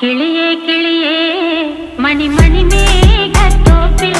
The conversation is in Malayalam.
കിളിയേ കിളിയേ മണിമണിമേ കത്തോപ്പിൽ